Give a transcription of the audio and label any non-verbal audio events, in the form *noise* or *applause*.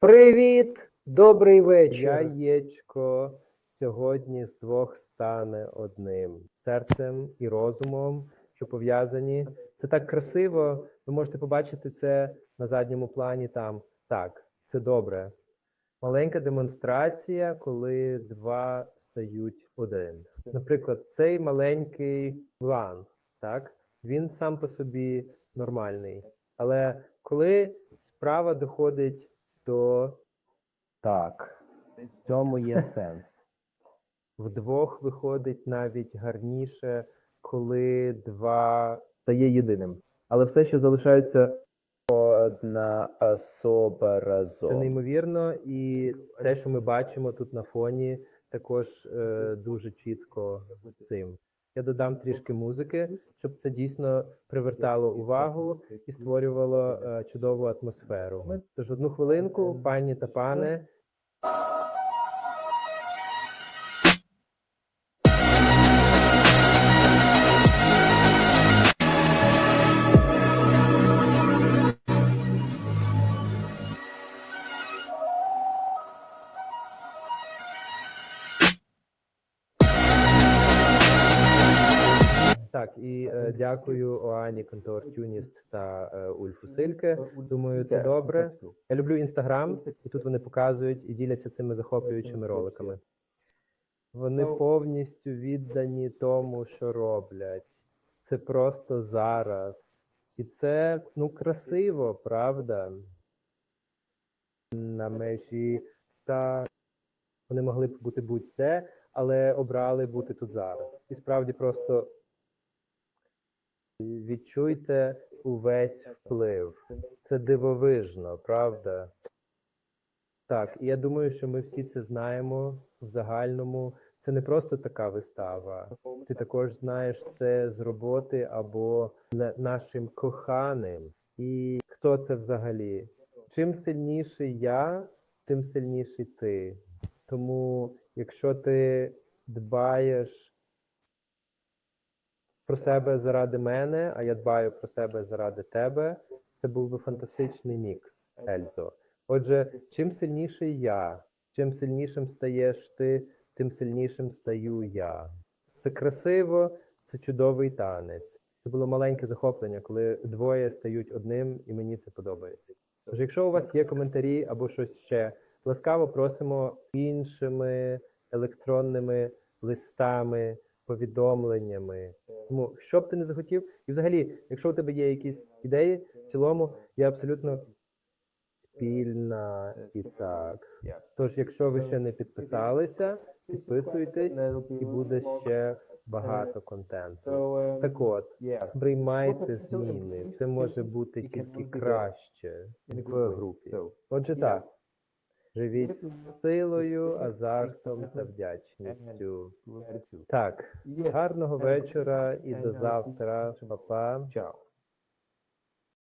Привіт! Добрий вечір. Яєчко сьогодні з двох стане одним серцем і розумом, що пов'язані. Це так красиво. Ви можете побачити це на задньому плані там. Так, це добре. Маленька демонстрація, коли два стають один. Наприклад, цей маленький план, так, він сам по собі нормальний. Але коли справа доходить до Так, в цьому є *laughs* сенс. вдвох виходить навіть гарніше, коли два стає єдиним. Але все, що залишається, Одна особа разом. це неймовірно, і те, що ми бачимо тут на фоні, також е, дуже чітко з цим. Я додам трішки музики, щоб це дійсно привертало увагу і створювало е, чудову атмосферу. Тож одну хвилинку, пані та пане. Так, і е, дякую Оані Контор Тюніст та е, Ульфу Сильке. Думаю, це добре. Я люблю інстаграм, і тут вони показують і діляться цими захоплюючими роликами. Вони повністю віддані тому, що роблять. Це просто зараз. І це ну красиво, правда? На межі та вони могли б бути будь-де, але обрали бути тут зараз. І справді просто відчуйте увесь вплив. Це дивовижно, правда? Так, і я думаю, що ми всі це знаємо в загальному. Це не просто така вистава. Ти також знаєш це з роботи або нашим коханим. І хто це взагалі? Чим сильніший я, тим сильніший ти. Тому, якщо ти дбаєш про себе заради мене, а я дбаю про себе заради тебе, це був би фантастичний мікс, Ельзо. Отже, чим сильніший я, чим сильнішим стаєш ти, тим сильнішим стаю я. Це красиво, це чудовий танець. Це було маленьке захоплення, коли двоє стають одним, і мені це подобається. Тож, якщо у вас є коментарі або щось ще, ласкаво просимо іншими електронними листами, повідомленнями. Тому, що б ти не захотів, і взагалі, якщо у тебе є якісь ідеї, в цілому я абсолютно спільна і так. Тож, якщо ви ще не підписалися, підписуйтесь і буде ще багато контенту. Так от, приймайте зміни. Це може бути тільки краще в групі. Отже, так. Живіть з силою, азартом та вдячністю. Так, гарного вечора і до завтра. Па-па. Чао.